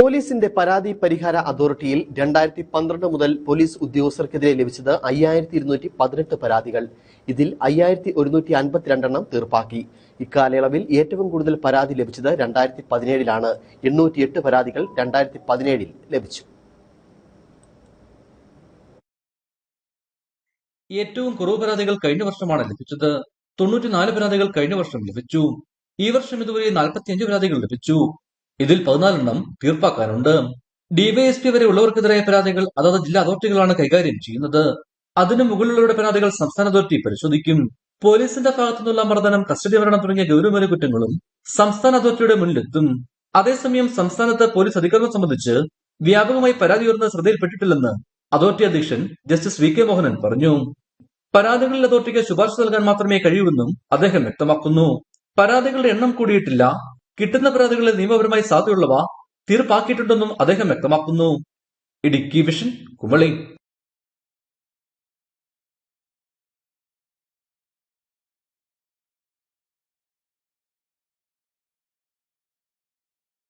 പോലീസിന്റെ പരാതി പരിഹാര അതോറിറ്റിയിൽ രണ്ടായിരത്തി പന്ത്രണ്ട് മുതൽ പോലീസ് ഉദ്യോഗസ്ഥർക്കെതിരെ ലഭിച്ചത് അയ്യായിരത്തി ഇരുന്നൂറ്റി പതിനെട്ട് പരാതികൾ. ഇതിൽ അയ്യായിരത്തി ഒരുന്നൂറ്റി അൻപത്തിരണ്ടെണ്ണം തീർപ്പാക്കി. ഇക്കാലയളവിൽ ഏറ്റവും കൂടുതൽ പരാതി ലഭിച്ചത് രണ്ടായിരത്തി പതിനേഴിലാണ്. എണ്ണൂറ്റിയെട്ട് പരാതികൾ രണ്ടായിരത്തി പതിനേഴിൽ ലഭിച്ചു. ഏറ്റവും കുറവ് പരാതികൾ കഴിഞ്ഞ വർഷമാണ് ലഭിച്ചത്. തൊണ്ണൂറ്റിനാല് പരാതികൾ കഴിഞ്ഞ വർഷം ലഭിച്ചു. ഈ വർഷം ഇതുവരെ നാൽപ്പത്തിയഞ്ച് പരാതികൾ ലഭിച്ചു. ഇതിൽ പതിനാലെണ്ണം തീർപ്പാക്കാനുണ്ട്. ഡിവൈഎസ്പി വരെ ഉള്ളവർക്കെതിരായ പരാതികൾ അതത് ജില്ലാ അതോറിറ്റികളാണ് കൈകാര്യം ചെയ്യുന്നത്. അതിനു മുകളിലുള്ളവരുടെ പരാതികൾ സംസ്ഥാന അതോറിറ്റി പരിശോധിക്കും. പോലീസിന്റെ ഭാഗത്തുനിന്നുള്ള മർദ്ദനം കസ്റ്റഡി മരണം തുടങ്ങിയ ഗൗരവമേറിയ കുറ്റങ്ങളും സംസ്ഥാന അതോറിറ്റിയുടെ മുന്നിലെത്തും. അതേസമയം സംസ്ഥാനത്ത് പോലീസ് അതിക്രമം സംബന്ധിച്ച് വ്യാപകമായി പരാതി ഉയർന്ന ശ്രദ്ധയിൽപ്പെട്ടിട്ടില്ലെന്ന് അതോറിറ്റി അധ്യക്ഷൻ ജസ്റ്റിസ് വി കെ മോഹനൻ പറഞ്ഞു. പരാതികളിൽ അതോറിറ്റിക്ക് ശുപാർശ നൽകാൻ മാത്രമേ കഴിയൂവെന്നും അദ്ദേഹം വ്യക്തമാക്കുന്നു. പരാതികളുടെ എണ്ണം കൂടിയിട്ടില്ല. കിട്ടുന്ന പരാതികളിൽ നിയമപരമായി സാധ്യതയുള്ളവ തീർപ്പാക്കിയിട്ടുണ്ടെന്നും അദ്ദേഹം വ്യക്തമാക്കുന്നു. ഇടുക്കി വിഷൻ കുമളി